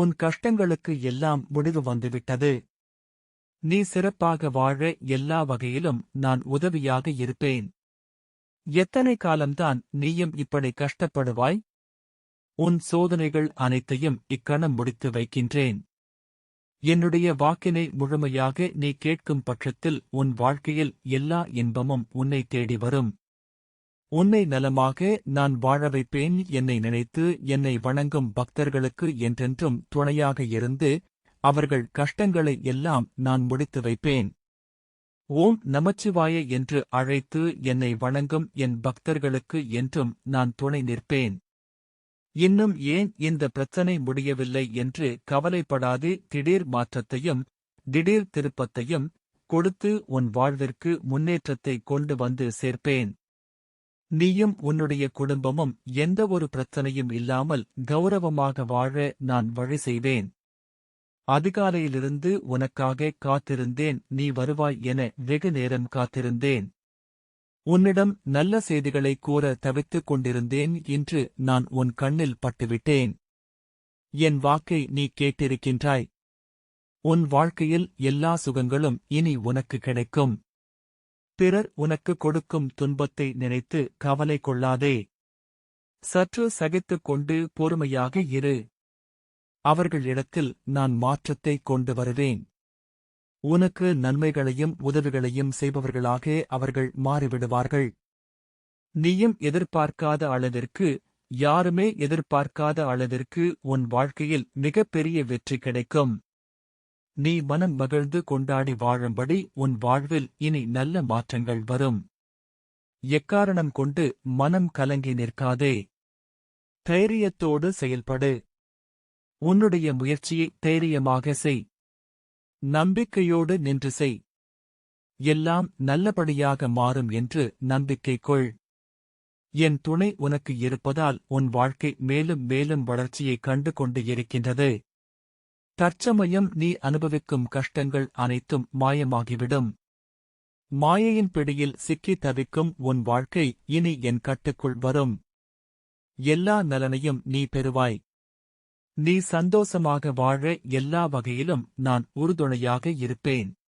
உன் கஷ்டங்களுக்கு எல்லாம் முடிவு வந்துவிட்டது. நீ சிறப்பாக வாழ எல்லா வகையிலும் நான் உதவியாக இருப்பேன். எத்தனை காலம்தான் நீயும் இப்படி கஷ்டப்படுவாய்? உன் சோதனைகள் அனைத்தையும் இக்கணம் முடித்து வைக்கின்றேன். என்னுடைய வாக்கினை முழுமையாக நீ கேட்கும் பட்சத்தில் உன் வாழ்க்கையில் எல்லா இன்பமும் உன்னை தேடி வரும். உன்னை நலமாக நான் வாழ வைப்பேன். என்னை நினைத்து என்னை வணங்கும் பக்தர்களுக்கு என்றென்றும் துணையாக இருந்து அவர்கள் கஷ்டங்களை எல்லாம் நான் முடித்து வைப்பேன். ஓம் நமச்சிவாய என்று அழைத்து என்னை வணங்கும் என் பக்தர்களுக்கு என்றும் நான் துணை நிற்பேன். இன்னும் ஏன் இந்த பிரச்சனை முடியவில்லை என்று கவலைப்படாது. திடீர் மாற்றத்தையும் திடீர் திருப்பத்தையும் கொடுத்து உன் வாழ்விற்கு முன்னேற்றத்தை கொண்டு வந்து சேர்ப்பேன். நீயும் உன்னுடைய குடும்பமும் எந்த ஒரு பிரச்சனையும் இல்லாமல் கௌரவமாக வாழ நான் வழி செய்வேன் அதிகாலையிலிருந்து உனக்காக காத்திருந்தேன் நீ வருவாய் என வெகு நேரம் காத்திருந்தேன். உன்னிடம் நல்ல செய்திகளை கூற தவித்துக் கொண்டிருந்தேன் இன்று நான் உன் கண்ணில் பட்டுவிட்டேன். என் வாக்கை நீ கேட்டிருக்கின்றாய். உன் வாழ்க்கையில் எல்லா சுகங்களும் இனி உனக்கு கிடைக்கும். பிறர் உனக்கு கொடுக்கும் துன்பத்தை நினைத்து கவலை கொள்ளாதே. சற்று சகித்துக் கொண்டு பொறுமையாக இரு. அவர்களிடத்தில் நான் மாற்றத்தை கொண்டு வருவேன். உனக்கு நன்மைகளையும் உதவிகளையும் செய்பவர்களாக அவர்கள் மாறிவிடுவார்கள். நீயும் எதிர்பார்க்காத அளவிற்கு யாருமே எதிர்பார்க்காத அளவிற்கு உன் வாழ்க்கையில் மிகப்பெரிய வெற்றி கிடைக்கும். நீ மனம் மகிழ்ந்து கொண்டாடி வாழும்படி உன் வாழ்வில் இனி நல்ல மாற்றங்கள் வரும். எக்காரணம் கொண்டு மனம் கலங்கி நிற்காதே. தைரியத்தோடு செயல்படு. உன்னுடைய முயற்சியை தைரியமாக செய். நம்பிக்கையோடு நின்று செய். எல்லாம் நல்லபடியாக மாறும் என்று நம்பிக்கை கொள். என் துணை உனக்கு இருப்பதால் உன் வாழ்க்கை மேலும் மேலும் வளர்ச்சியை கண்டு கொண்டு இருக்கின்றது. தற்சமயம் நீ அனுபவிக்கும் கஷ்டங்கள் அனைத்தும் மாயமாகிவிடும். மாயையின் பிடியில் சிக்கி தவிக்கும் உன் வாழ்க்கை இனி என் கட்டுக்குள் வரும். எல்லா நலனையும் நீ பெறுவாய். நீ சந்தோஷமாக வாழ எல்லா வகையிலும் நான் உறுதுணையாக இருப்பேன்.